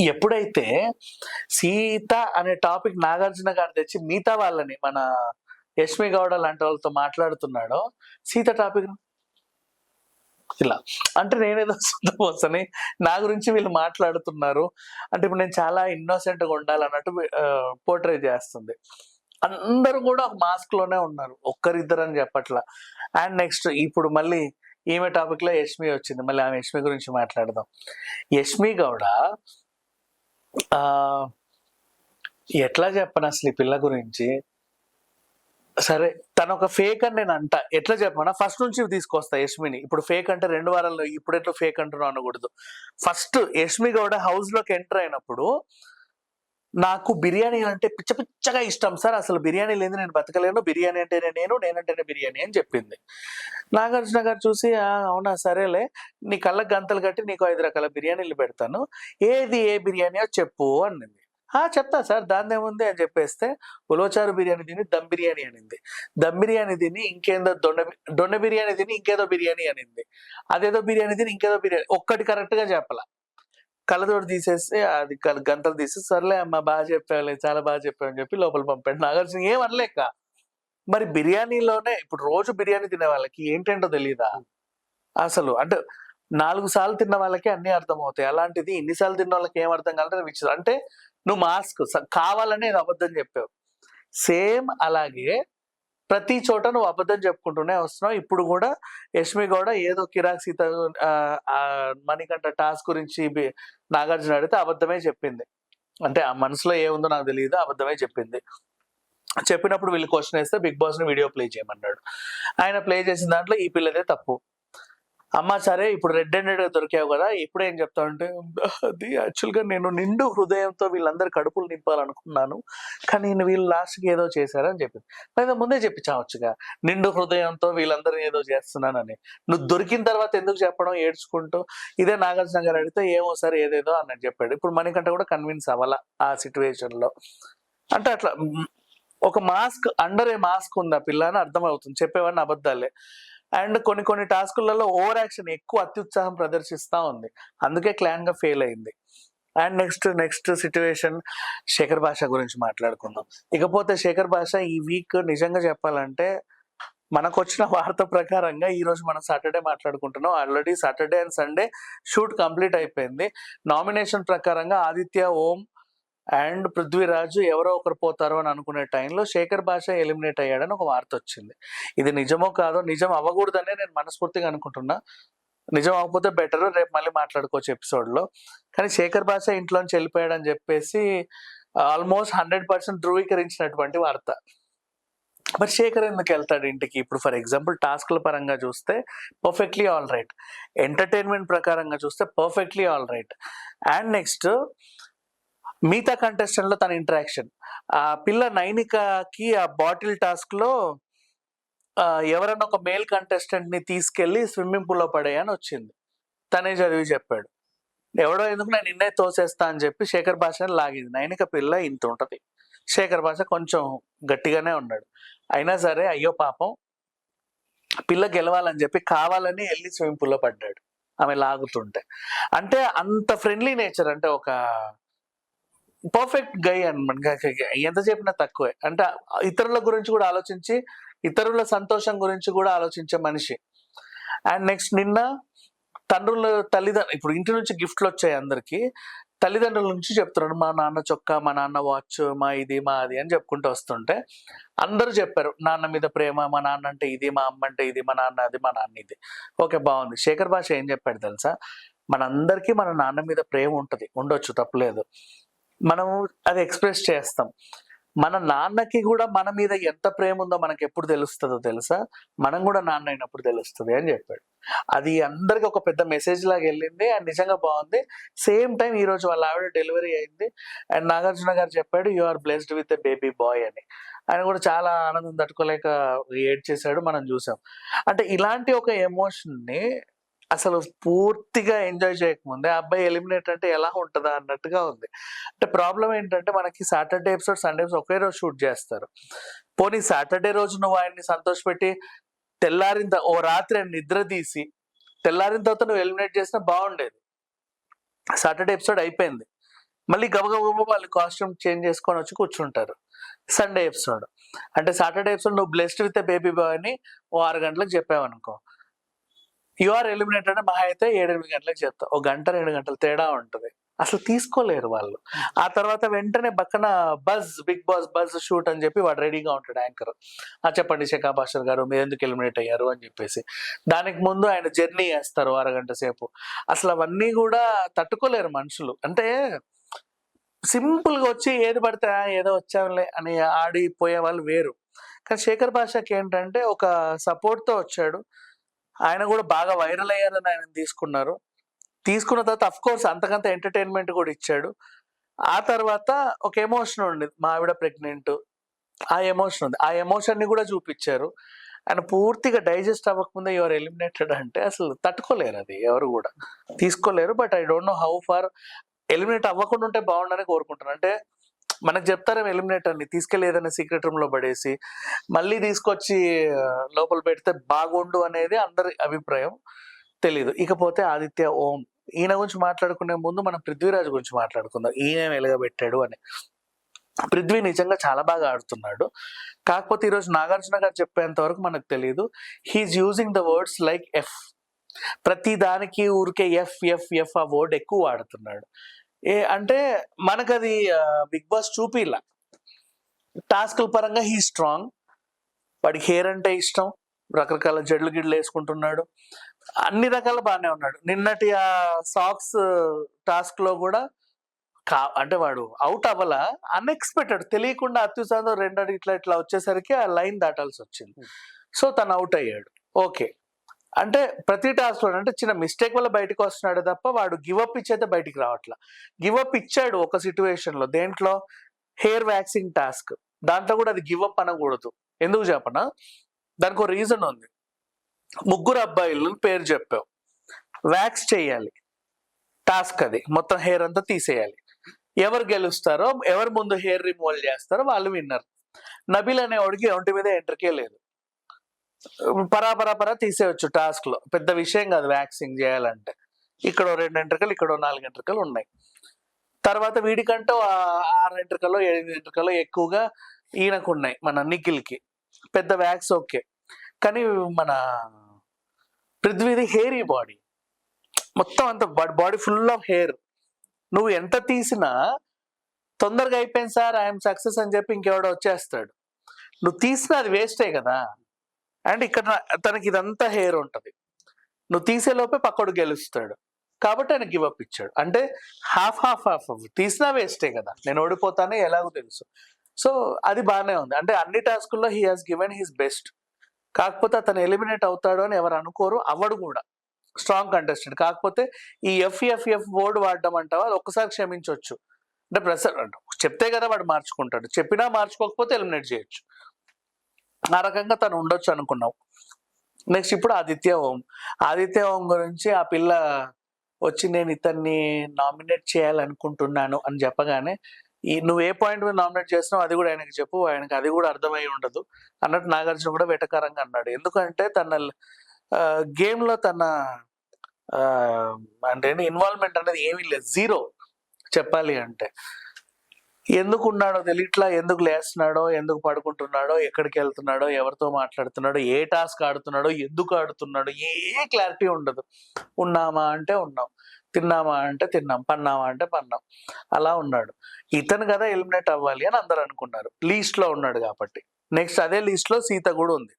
ఎప్పుడైతే సీత అనే టాపిక్ నాగార్జున గారు తెచ్చి మిగతా వాళ్ళని మన యష్మి గౌడ లాంటి వాళ్ళతో మాట్లాడుతున్నాడో సీత టాపిక్ ఇలా. అంటే నేనేదో సొంతపోసని నా గురించి వీళ్ళు మాట్లాడుతున్నారు. అంటే ఇప్పుడు నేను చాలా ఇన్నోసెంట్గా ఉండాలన్నట్టు పోర్ట్రే చేస్తుంది. అందరూ కూడా ఒక మాస్క్లోనే ఉన్నారు. ఒక్కరిద్దరు అని చెప్పట్లా. అండ్ నెక్స్ట్ ఇప్పుడు మళ్ళీ ఈమె టాపిక్లో యష్మి వచ్చింది. మళ్ళీ ఆమె యష్మి గురించి మాట్లాడదాం. యష్మి గౌడ ఎట్లా చెప్పను అసలు ఈ పిల్ల గురించి? సరే తను ఒక ఫేక్ అని నేను అంట ఎట్లా చెప్పమన్నా ఫస్ట్ నుంచి తీసుకొస్తా యష్మిని. ఇప్పుడు ఫేక్ అంటే రెండు వారాల్లో ఇప్పుడు ఎట్లా ఫేక్ అంటున్నావు అనకూడదు. ఫస్ట్ యష్మి గౌడ హౌస్లోకి ఎంటర్ అయినప్పుడు నాకు బిర్యానీ అంటే పిచ్చ పిచ్చగా ఇష్టం. సార్ అసలు బిర్యానీ లేదు నేను బతకలేను. బిర్యానీ అంటేనే నేను నేనంటేనే బిర్యానీ అని చెప్పింది. నాగార్జున గారు చూసి అవునా సరేలే. నీ కళ్ళ గంతలు కట్టి నీకు ఐదు రకాల బిర్యానీలు పెడతాను. ఏది ఏ బిర్యానీయో చెప్పు అనింది. "ఆ, చెప్తా సార్. దాన్ని ఏముంది అని చెప్పేస్తే ఉలోచారు బిర్యానీ తిని దమ్ బిర్యానీ అనింది. దమ్ బిర్యానీ తిని ఇంకేందో దొండ బి- దొండ బిర్యానీ తిని ఇంకేదో బిర్యానీ అనింది. అదేదో బిర్యానీ తిని ఇంకేదో బిర్యానీ ఒక్కటి కరెక్ట్గా చెప్పాల? కళ్ళతోటి తీసేస్తే అది గంటలు తీసి సర్లే అమ్మ బాగా చెప్పావులే చాలా బాగా చెప్పావు చెప్పి లోపల పంపాడు నాగార్జున. ఏం అనలేక. మరి బిర్యానీలోనే ఇప్పుడు రోజు బిర్యానీ తినే వాళ్ళకి ఏంటంటో తెలియదా అసలు అంటే నాలుగు సార్లు తిన్న వాళ్ళకి అన్ని అర్థమవుతాయి. అలాంటిది ఇన్నిసార్లు తిన్న వాళ్ళకి ఏం అర్థం కాలంటే విచ్చిది అంటే నువ్వు మాస్క్ కావాలని నేను అబద్ధం చెప్పావు. సేమ్ అలాగే ప్రతి చోట నువ్వు అబద్ధం చెప్పుకుంటూనే వస్తున్నావు. ఇప్పుడు కూడా యష్మి కూడా ఏదో కిరాక్ సీత మణికంఠ టాస్క్ గురించి బి- నాగార్జున అడిగితే అబద్ధమే చెప్పింది. అంటే ఆ మనసులో ఏముందో నాకు తెలియదు అబద్ధమే చెప్పింది. చెప్పినప్పుడు వీళ్ళు క్వశ్చన్ వేస్తే బిగ్ బాస్ని వీడియో ప్లే చేయమన్నాడు. ఆయన ప్లే చేసిన దాంట్లో ఈ పిల్లదే తప్పు. అమ్మ సరే ఇప్పుడు రెడ్ హండ్రెడ్ దొరికావు కదా ఇప్పుడు ఏం చెప్తా అంటే అది యాక్చువల్గా నేను నిండు హృదయంతో వీళ్ళందరి కడుపులు నింపాలనుకున్నాను కానీ నేను వీళ్ళు లాస్ట్కి ఏదో చేశారని చెప్పింది లేదా ముందే చెప్పించావచ్చుగా నిండు హృదయంతో వీళ్ళందరూ ఏదో చేస్తున్నానని. నువ్వు దొరికిన తర్వాత ఎందుకు చెప్పడం ఏడ్చుకుంటూ? ఇదే నాగార్జున గారు అడిగితే ఏమో సార్ ఏదేదో అన్నట్టు చెప్పాడు. ఇప్పుడు మణికంట కూడా కన్విన్స్ అవ్వాల ఆ సిచ్యువేషన్లో అంటే అట్లా ఒక మాస్క్ అండర్ ఏ మాస్క్ ఉంది ఆ పిల్ల అని అర్థమవుతుంది. చెప్పేవాడిని అబద్ధాలే. అండ్ కొన్ని కొన్ని టాస్కులలో ఓవర్ యాక్షన్ ఎక్కువ అత్యుత్సాహం ప్రదర్శిస్తూ ఉంది. అందుకే క్లాన్గా ఫెయిల్ అయింది. And next next situation Shekhar Basha గురించి మాట్లాడుకుందాం. ఇకపోతే శేఖర్ భాష ఈ వీక్ నిజంగా చెప్పాలంటే మనకు వచ్చిన వార్త ప్రకారంగా ఈరోజు మనం సాటర్డే మాట్లాడుకుంటున్నాం. Already Saturday and Sunday shoot complete అయిపోయింది. నామినేషన్ ప్రకారంగా ఆదిత్య ఓం అండ్ పృథ్వీరాజు ఎవరో ఒకరు పోతారు అని అనుకునే టైంలో శేఖర్ భాష ఎలిమినేట్ అయ్యాడని ఒక వార్త వచ్చింది. ఇది నిజమో కాదో నిజం అవ్వకూడదనే నేను మనస్ఫూర్తిగా అనుకుంటున్నా. నిజం అవ్వకపోతే బెటర్ రేపు మళ్ళీ మాట్లాడుకోవచ్చు ఎపిసోడ్లో. కానీ శేఖర్ భాష ఇంట్లోంచి వెళ్ళిపోయాడని చెప్పేసి ఆల్మోస్ట్ హండ్రెడ్ పర్సెంట్ ధృవీకరించినటువంటి వార్త. మరి శేఖర్ ఎందుకు వెళ్తాడు ఇంటికి? ఇప్పుడు ఫర్ ఎగ్జాంపుల్ టాస్క్ల పరంగా చూస్తే పర్ఫెక్ట్లీ ఆల్ రైట్. ఎంటర్టైన్మెంట్ ప్రకారంగా చూస్తే perfectly all right. And next మిగతా కంటెస్టెంట్లో తన ఇంటరాక్షన్ ఆ పిల్ల నైనికకి ఆ బాటిల్ టాస్క్లో ఎవరన్నా ఒక మేల్ కంటెస్టెంట్ని తీసుకెళ్ళి స్విమ్మింగ్ పూల్లో పడేయని వచ్చింది. తనే చదివి చెప్పాడు. ఎవడో ఎందుకు నేను నిన్నే తోసేస్తా అని చెప్పి శేఖర్ భాషని లాగింది. నైనిక పిల్ల ఇంత ఉంటది. శేఖర్ భాష కొంచెం గట్టిగానే ఉన్నాడు. అయినా సరే అయ్యో పాపం పిల్ల గెలవాలని చెప్పి కావాలని వెళ్ళి స్విమ్మింగ్ పూల్లో పడ్డాడు. ఆమె లాగుతుంటే. అంటే అంత ఫ్రెండ్లీ నేచర్ అంటే ఒక పర్ఫెక్ట్ గై అనమాట ఎంత చెప్పినా తక్కువే. అంటే ఇతరుల గురించి కూడా ఆలోచించి ఇతరుల సంతోషం గురించి కూడా ఆలోచించే మనిషి. అండ్ నెక్స్ట్ నిన్న తండ్రుల తల్లిదండ్రులు ఇప్పుడు ఇంటి నుంచి గిఫ్ట్లు వచ్చాయి అందరికి. తల్లిదండ్రుల నుంచి చెప్తున్నాడు మా నాన్న చొక్కా మా నాన్న వాచ్ మా ఇది మా అది అని చెప్పుకుంటూ వస్తుంటే అందరూ చెప్పారు నాన్న మీద ప్రేమ మా నాన్న అంటే ఇది మా అమ్మ అంటే ఇది మా నాన్న అది మా నాన్న ఇది. ఓకే బాగుంది. శేఖర్ భాష ఏం చెప్పాడు తెలుసా? మనందరికీ మన నాన్న మీద ప్రేమ ఉంటుంది. ఉండొచ్చు తప్పలేదు. మనము అది ఎక్స్ప్రెస్ చేస్తాం. మన నాన్నకి కూడా మన మీద ఎంత ప్రేమ ఉందో మనకి ఎప్పుడు తెలుస్తుందో తెలుసా? మనం కూడా నాన్న అయినప్పుడు తెలుస్తుంది అని చెప్పాడు. అది అందరికి ఒక పెద్ద మెసేజ్ లాగా వెళ్ళింది అండ్ నిజంగా బాగుంది. సేమ్ టైం ఈ రోజు వాళ్ళ ఆవిడ డెలివరీ అయింది. అండ్ నాగార్జున గారు చెప్పాడు you are blessed with a baby boy అని. ఆయన కూడా చాలా ఆనందం తట్టుకోలేక ఏడ్ చేశాడు మనం చూసాం. అంటే ఇలాంటి ఒక ఎమోషన్ని అసలు పూర్తిగా ఎంజాయ్ చేయకముందే ఆ అబ్బాయి ఎలిమినేట్ అంటే ఎలా ఉంటుందా అన్నట్టుగా ఉంది. అంటే ప్రాబ్లం ఏంటంటే మనకి సాటర్డే ఎపిసోడ్ సండే ఒకే రోజు షూట్ చేస్తారు. పోనీ సాటర్డే రోజు నువ్వు ఆయన్ని సంతోషపెట్టి తెల్లారిన ఓ రాత్రి ఆయన నిద్ర తీసి తెల్లారిన తర్వాత నువ్వు ఎలిమినేట్ చేసినా బాగుండేది. సాటర్డే ఎపిసోడ్ అయిపోయింది. మళ్ళీ గబగబ వాళ్ళు కాస్ట్యూమ్ చేంజ్ చేసుకొని వచ్చి కూర్చుంటారు. Sunday episode. అంటే సాటర్డే ఎపిసోడ్ నువ్వు బ్లెస్డ్ విత్ బేబీ బాయ్ అని ఓ ఆరు గంటలకు చెప్పావనుకో. ఆర్ ఎలిమినేటెడ్ అంటే మహా అయితే ఏడెనిమిది గంటలకు చేస్తాం ఒక గంట రెండు గంటల తేడా ఉంటుంది. అసలు తీసుకోలేరు వాళ్ళు. ఆ తర్వాత వెంటనే పక్కన buzz Bigg Boss buzz shoot అని చెప్పి వాడు రెడీగా ఉంటాడు యాంకర్. ఆ చెప్పండి శేఖా భాషర్ గారు మీరు ఎందుకు ఎలిమినేట్ అయ్యారు? అని చెప్పేసి. దానికి ముందు ఆయన జర్నీ చేస్తారు అరగంట సేపు. అసలు అవన్నీ కూడా తట్టుకోలేరు మనుషులు. అంటే సింపుల్గా వచ్చి ఏది పడితే "ఆ, ఏదో వచ్చాంలే అని ఆడిపోయే వాళ్ళు వేరు. కానీ శేఖర్ భాషకి ఏంటంటే ఒక సపోర్ట్తో వచ్చాడు. ఆయన కూడా బాగా వైరల్ అయ్యారని ఆయన తీసుకున్నారు. తీసుకున్న తర్వాత అఫ్ కోర్స్ అంతకంత ఎంటర్టైన్మెంట్ కూడా ఇచ్చాడు. ఆ తర్వాత ఒక ఎమోషన్ ఉంది మా ఆవిడ ప్రెగ్నెంట్ ఆ ఎమోషన్ ఉంది. ఆ ఎమోషన్ని కూడా చూపించారు. ఆయన పూర్తిగా డైజెస్ట్ అవ్వకముందే ఎవరు ఎలిమినేటెడ్ అంటే అసలు తట్టుకోలేరు అది ఎవరు కూడా. తీసుకోలేరు but I don't know how far eliminate అవ్వకుండా ఉంటే బాగుండని కోరుకుంటాను అంటే మనకు చెప్తారేమో ఎలిమినేటర్ని తీసుకెళ్ళి ఏదైనా సీక్రెట్ రూమ్లో పడేసి మళ్ళీ తీసుకొచ్చి లోపల పెడితే బాగుండు అనేది అందరి అభిప్రాయం తెలీదు. ఇకపోతే ఆదిత్య ఓం ఈయన గురించి మాట్లాడుకునే ముందు మనం పృథ్వీరాజ్ గురించి మాట్లాడుకుందాం. ఈయన వెలగబెట్టాడు అని. పృథ్వీ నిజంగా చాలా బాగా ఆడుతున్నాడు. కాకపోతే ఈరోజు నాగార్జున గారు చెప్పేంత వరకు మనకు తెలియదు he is using the words like F ప్రతి దానికి ఊరికే ఎఫ్ ఎఫ్ ఎఫ్ ఆ వర్డ్ ఎక్కువ వాడుతున్నాడు. ఏ అంటే మనకు అది బిగ్ బాస్ చూపిలా. టాస్క్ల పరంగా హీ స్ట్రాంగ్. వాడికి హెయిర్ అంటే ఇష్టం. రకరకాల జడ్లు గిడ్లు వేసుకుంటున్నాడు. అన్ని రకాల బాగానే ఉన్నాడు. నిన్నటి ఆ సాక్స్ టాస్క్లో కూడా కా అంటే వాడు అవుట్ అవ్వాల. అన్ఎక్స్పెక్టెడ్ తెలియకుండా అత్యుత్సాహం రెండు అడుగు ఇట్లా ఇట్లా వచ్చేసరికి ఆ లైన్ దాటాల్సి వచ్చింది. సో తను అవుట్ అయ్యాడు. ఓకే. అంటే ప్రతి టాస్క్లో అంటే చిన్న మిస్టేక్ వల్ల బయటకు వస్తున్నాడు తప్ప వాడు గివప్ అప్ బయటికి రావట్లా. గివప్ ఇచ్చాడు ఒక సిచ్యువేషన్లో దేంట్లో? హెయిర్ వ్యాక్సింగ్ టాస్క్ దాంట్లో కూడా అది గివప్ అనకూడదు. ఎందుకు చెప్పనా? దానికి ఒక రీజన్ ఉంది. ముగ్గురు అబ్బాయిలు పేరు చెప్పావు. వ్యాక్స్ చేయాలి. టాస్క్ అది. మొత్తం హెయిర్ అంతా తీసేయాలి. ఎవరు గెలుస్తారో ఎవరు ముందు హెయిర్ రిమూవల్ చేస్తారో వాళ్ళు విన్నర్ నబిల్ అనేవాడికి ఒంటి మీద ఎంటర్కే లేదు. పరా పరా పరా తీసేయచ్చు టాస్క్లో. పెద్ద విషయం కాదు వ్యాక్సింగ్ చేయాలంటే. ఇక్కడ రెండు ఎంట్రికలు ఇక్కడ నాలుగు ఎంట్రికలు ఉన్నాయి. తర్వాత వీడికంటే ఆరు ఎంట్రికలు ఎనిమిది ఎంట్రికలు ఎక్కువగా ఈయనకు ఉన్నాయి మన నిఖిల్కి. పెద్ద వ్యాక్స్ ఓకే. కానీ మన పృథ్వీది హెయిరీ బాడీ మొత్తం అంత బాడీ ఫుల్ ఆఫ్ హెయిర్ నువ్వు ఎంత తీసినా తొందరగా అయిపోయింది సార్ ఐఎమ్ సక్సెస్ అని చెప్పి ఇంకెవడో వచ్చేస్తాడు. నువ్వు తీసినా అది వేస్టే కదా. అండ్ ఇక్కడ తనకి ఇదంతా హెయిర్ ఉంటుంది. నువ్వు తీసే లోపే పక్కడు గెలుస్తాడు. కాబట్టి ఆయన గివ్ అప్ ఇచ్చాడు. అంటే హాఫ్ హాఫ్ హాఫ్ తీసినా వేస్టే కదా. నేను ఓడిపోతానే ఎలాగో తెలుసు. సో అది బాగానే ఉంది. అంటే అన్ని టాస్కుల్లో he has given his best కాకపోతే అతను ఎలిమినేట్ అవుతాడు అని ఎవరు అనుకోరు. అవడు కూడా. స్ట్రాంగ్ కంటెస్టెంట్ కాకపోతే ఈ ఎఫ్ఎఫ్ఎఫ్ బోర్డ్ వాడడం అంటావా? అది ఒక్కసారి క్షమించవచ్చు అంటే ప్రెసర్ చెప్తే కదా వాడు మార్చుకుంటాడు. చెప్పినా మార్చుకోకపోతే ఎలిమినేట్ చేయొచ్చు. ఆ రకంగా తను ఉండొచ్చు అనుకున్నావు. నెక్స్ట్ ఇప్పుడు ఆదిత్య ఓం. ఆదిత్య ఓం గురించి ఆ పిల్ల వచ్చి నేను ఇతన్ని నామినేట్ చేయాలనుకుంటున్నాను అని చెప్పగానే ఈ నువ్వు ఏ పాయింట్ మీద నామినేట్ చేసినావు అది కూడా ఆయనకి చెప్పు ఆయనకి అది కూడా అర్థమై ఉండదు అన్నట్టు నాగార్జున కూడా వెటకారంగా అన్నాడు. ఎందుకంటే తన గేమ్లో తన అంటే ఇన్వాల్వ్మెంట్ అనేది ఏమీ లేదు. జీరో చెప్పాలి అంటే. ఎందుకు ఉన్నాడో తెలియట్లా ఎందుకు లేస్తున్నాడో ఎందుకు పడుకుంటున్నాడో ఎక్కడికి వెళ్తున్నాడో ఎవరితో మాట్లాడుతున్నాడో ఏ టాస్క్ ఆడుతున్నాడో ఎందుకు ఆడుతున్నాడో ఏ క్లారిటీ ఉండదు. ఉన్నామా అంటే ఉన్నాం. తిన్నామా అంటే తిన్నాం. పన్నామా అంటే పన్నాం. అలా ఉన్నాడు. ఇతను కదా ఎలిమినేట్ అవ్వాలి అని అందరు అనుకున్నారు. లీస్ట్లో ఉన్నాడు కాబట్టి. నెక్స్ట్ అదే లీస్ట్లో సీత కూడా ఉంది.